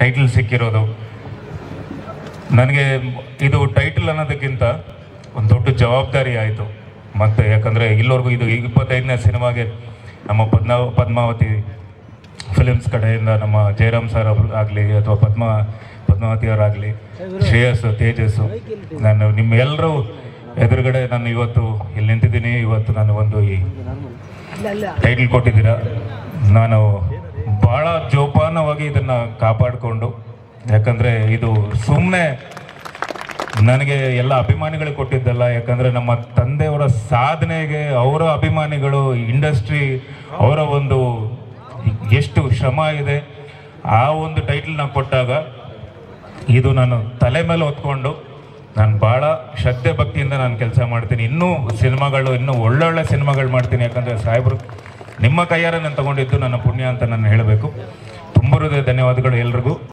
Title ಸಿಕ್ಕಿರೋದು. ನನಗೆ ಇದು ಟೈಟಲ್ ಅನ್ನೋದಕ್ಕಿಂತ ಒಂದು ದೊಡ್ಡ ಜವಾಬ್ದಾರಿ ಆಯಿತು. ಮತ್ತು ಯಾಕಂದರೆ ಇಲ್ಲಿವರೆಗೂ ಇದು ಇಪ್ಪತ್ತೈದನೇ ಸಿನಿಮಾಗೆ ನಮ್ಮ ಪದ್ಮ ಪದ್ಮಾವತಿ ಫಿಲಿಮ್ಸ್ ಕಡೆಯಿಂದ ನಮ್ಮ ಜಯರಾಮ್ ಸರ್ ಅವರು ಆಗಲಿ ಅಥವಾ ಪದ್ಮ ಪದ್ಮಾವತಿ ಅವರಾಗಲಿ ಶ್ರೇಯಸ್ ತೇಜಸ್ಸು ನಾನು ನಿಮ್ಮೆಲ್ಲರೂ ಎದುರುಗಡೆ ನಾನು ಇವತ್ತು ಇಲ್ಲಿ ನಿಂತಿದ್ದೀನಿ. ಇವತ್ತು ನಾನು ಒಂದು ಈ ಟೈಟಲ್ ಕೊಟ್ಟಿದ್ದೀರಾ. ನಾನು ಭಾಳ ಜೋಪಾನವಾಗಿ ಇದನ್ನು ಕಾಪಾಡಿಕೊಂಡು, ಯಾಕಂದರೆ ಇದು ಸುಮ್ಮನೆ ನನಗೆ ಎಲ್ಲ ಅಭಿಮಾನಿಗಳು ಕೊಟ್ಟಿದ್ದಲ್ಲ, ಯಾಕಂದರೆ ನಮ್ಮ ತಂದೆಯವರ ಸಾಧನೆಗೆ ಅವರ ಅಭಿಮಾನಿಗಳು, ಇಂಡಸ್ಟ್ರಿ ಅವರ ಒಂದು ಎಷ್ಟು ಶ್ರಮ ಇದೆ, ಆ ಒಂದು ಟೈಟಲ್ನ ಕೊಟ್ಟಾಗ ಇದು ನಾನು ತಲೆ ಮೇಲೆ ಹೊತ್ಕೊಂಡು ನಾನು ಭಾಳ ಶ್ರದ್ಧೆ ಭಕ್ತಿಯಿಂದ ನಾನು ಕೆಲಸ ಮಾಡ್ತೀನಿ. ಇನ್ನೂ ಸಿನಿಮಾಗಳು, ಇನ್ನೂ ಒಳ್ಳೊಳ್ಳೆ ಸಿನಿಮಾಗಳು ಮಾಡ್ತೀನಿ, ಯಾಕಂದರೆ ಸಾಹೇಬರು ನಿಮ್ಮ ಕೈಯಾರ ನಾನು ತಗೊಂಡಿದ್ದು ನನ್ನ ಪುಣ್ಯ ಅಂತ ನಾನು ಹೇಳಬೇಕು. ತುಂಬ ಹೃದಯ ಧನ್ಯವಾದಗಳು ಎಲ್ರಿಗೂ.